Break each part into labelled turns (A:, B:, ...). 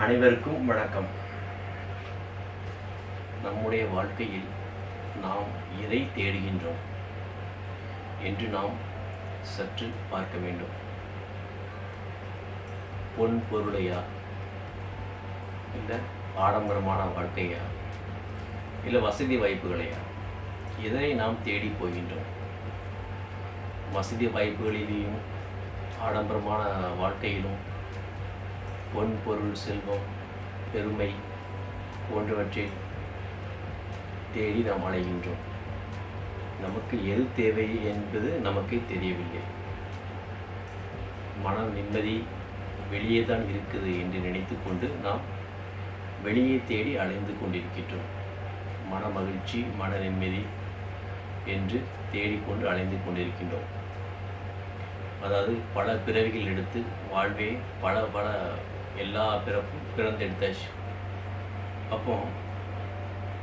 A: அனைவருக்கும் வணக்கம். நம்முடைய வாழ்க்கையில் நாம் எதை தேடுகின்றோம் என்று நாம் சற்று பார்க்க வேண்டும். பொன் பொருளையா? இல்லை ஆடம்பரமான வாழ்க்கையா? இல்லை வசதி வாய்ப்புகளையா? எதனை நாம் தேடி போகின்றோம்? வசதி வாய்ப்புகளிலேயும் ஆடம்பரமான வாழ்க்கையிலும் பொன் பொருள் செல்வம் பெருமை போன்றவற்றில் தேடி நாம் அலைகின்றோம். நமக்கு எது தேவை என்பது நமக்கு தெரியவில்லை. மன நிம்மதி வெளியே தான் இருக்குது என்று நினைத்து கொண்டு நாம் வெளியே தேடி அலைந்து கொண்டிருக்கின்றோம். மன மகிழ்ச்சி மன நிம்மதி என்று தேடிக்கொண்டு அலைந்து கொண்டிருக்கின்றோம். அதாவது பல பிறவிகள் எடுத்து வாழ்வே பல பல எல்லா பிறப்பும் பிறந்தெடுத்தாச்சு. அப்போ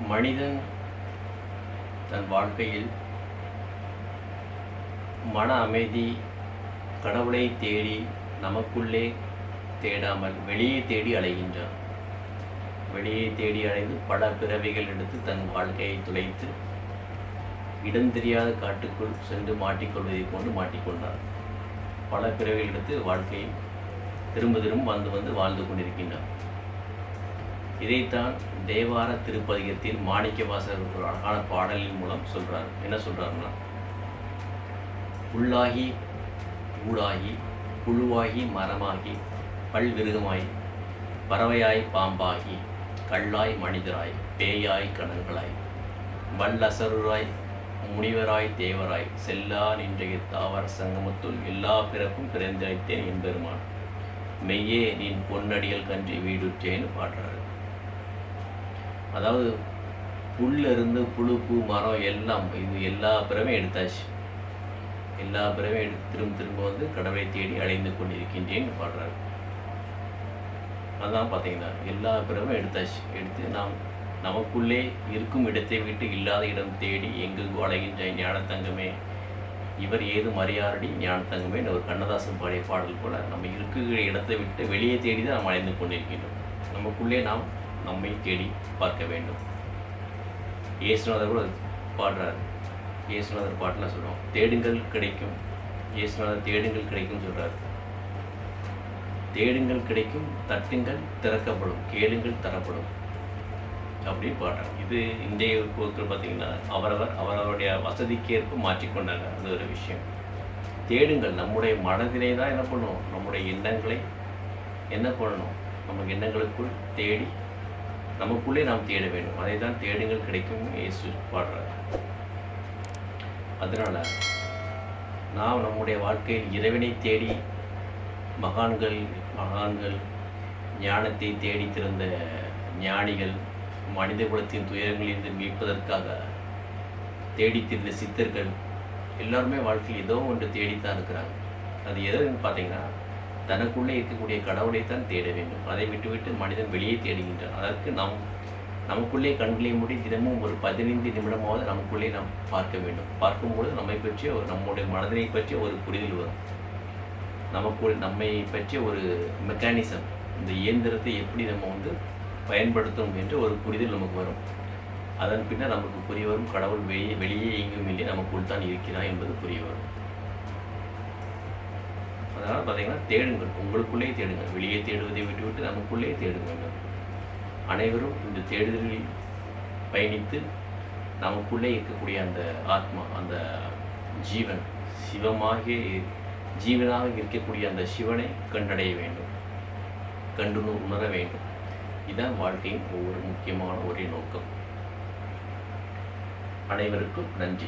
A: மனிதன் தன் வாழ்க்கையில் மன அமைதி கடவுளை தேடி நமக்குள்ளே தேடாமல் வெளியே தேடி அலைகின்றான். வெளியே தேடி அலைந்து பல பிறவிகள் எடுத்து தன் வாழ்க்கையை துளைத்து இடம் தெரியாத காட்டுக்குள் சென்று மாட்டிக்கொள்வதை கொண்டு மாட்டிக்கொண்டார் பல பிறவிகள் எடுத்து வாழ்க்கையை திரும்ப திரும்ப வந்து வந்து வாழ்ந்து கொண்டிருக்கின்றார் இதைத்தான் தேவார திருப்பதிகத்தில் மாணிக்க வாசகர் ஒரு அழகான பாடலின் மூலம் சொல்றார். என்ன சொல்கிறாருன்னா புல்லாகி ஊடாகி புழுவாகி மரமாகி பல்விருகமாய் பறவையாய் பாம்பாகி கல்லாய் மனிதராய் பேயாய் கணங்களாய் வல்லசருராய் முனிவராய் தேவராய் செல்லா நின்றைய தாவர சங்கமத்துள் எல்லா பிறப்பும் பிறந்தளித்தேன் என்பெருமான். மெய்யே நின் பொன்னடிகள் கன்றி வீடுற்றேன்னு பாடுறாரு. அதாவது புல்ல இருந்து புழு பூ மரம் எல்லாம் இது எல்லா பிறமே எடுத்தாச்சு. எல்லா பிறவையும் எடுத்து திரும்ப திரும்ப வந்து கடவுளை தேடி அடைந்து கொண்டிருக்கின்றேன்னு பாடுறாரு. அதான் பார்த்தீங்கன்னா எல்லா பிறமும் எடுத்தாச்சு. எடுத்து நாம் நமக்குள்ளே இருக்கும் இடத்தை விட்டு இல்லாத இடம் தேடி எங்கு அலைகின்ற ஞானத்தங்கமே இவர் ஏதும் அறியாரடி தங்கமே ஒரு கண்ணதாசன் பாடிய பாடல் போல நம்ம இருக்கிற இடத்தை விட்டு வெளியே தேடி தான் நாம் அலைந்து கொண்டிருக்கின்றோம். நமக்குள்ளே நாம் நம்மை தேடி பார்க்க வேண்டும். இயேசுநாதர் கூட பாடுறாரு. இயேசுநாதர் பாட்டெலாம் சொல்கிறோம் தேடுங்கள் கிடைக்கும். இயேசுநாதர் தேடுங்கள் கிடைக்கும் சொல்கிறார் தேடுங்கள் கிடைக்கும் தட்டுங்கள் திறக்கப்படும் கேளுங்கள் தரப்படும். அப்படின்னு பாடுறாங்க. இது இன்றைய பொருட்கள் பார்த்திங்கன்னா அவரவர் அவரவருடைய வசதிக்கேற்ப மாற்றிக்கொண்டாங்க. அது ஒரு விஷயம். தேடுங்கள். நம்முடைய மனதிலே தான் என்ன பண்ணணும் நம்முடைய எண்ணங்களை என்ன பண்ணணும்? நம்ம எண்ணங்களுக்குள் தேடி நமக்குள்ளே நாம் தேட வேண்டும். அதை தான் தேடுங்கள் கிடைக்கும் இயேசு பாடுறார். அதனால் நாம் நம்முடைய வாழ்க்கையில் இறைவனை தேடி மகான்கள் மகான்கள் ஞானத்தை தேடி திறந்த ஞானிகள் மனித குலத்தின் துயரங்களிலிருந்து மீட்பதற்காக தேடித்திருந்த சித்தர்கள் எல்லாருமே வாழ்க்கையில் ஏதோ ஒன்று தேடித்தான் இருக்கிறாங்க. அது எதுன்னு பார்த்தீங்கன்னா தனக்குள்ளே இருக்கக்கூடிய கடவுளை தான் தேட வேண்டும். அதை விட்டுவிட்டு மனிதன் வெளியே தேடுகின்றான். அதற்கு நாம் நமக்குள்ளே கண்களை மூடி தினமும் ஒரு பதினைந்து நிமிடமாவது நமக்குள்ளே நாம் பார்க்க வேண்டும். பார்க்கும்பொழுது நம்மை பற்றிய ஒரு நம்முடைய மனதினை பற்றிய ஒரு புரிதல் வரும். நமக்குள் நம்மை பற்றிய ஒரு மெக்கானிசம் இந்த இயந்திரத்தை எப்படி நம்ம வந்து பயன்படுத்தும் என்று ஒரு புரிதல் நமக்கு வரும். அதன் பின்னர் நமக்கு புரிய வரும். கடவுள் வெளியே வெளியே எங்கும் இல்லை. நமக்குள் தான் இருக்கிறான் என்பது புரிய வரும். அதனால் பார்த்தீங்கன்னா தேடுங்கள். உங்களுக்குள்ளே தேடுங்கள். வெளியே தேடுவதை விட்டுவிட்டு நமக்குள்ளே தேட வேண்டும். அனைவரும் இந்த தேடுதலில் பயணித்து நமக்குள்ளே இருக்கக்கூடிய அந்த ஆத்மா அந்த ஜீவன் சிவமாக ஜீவனாக இருக்கக்கூடிய அந்த சிவனை கண்டடைய வேண்டும். கண்டு உணர வேண்டும். இதுதான் வாழ்க்கையின் ஒவ்வொரு முக்கியமான ஒரே நோக்கம். அனைவருக்கும் நன்றி.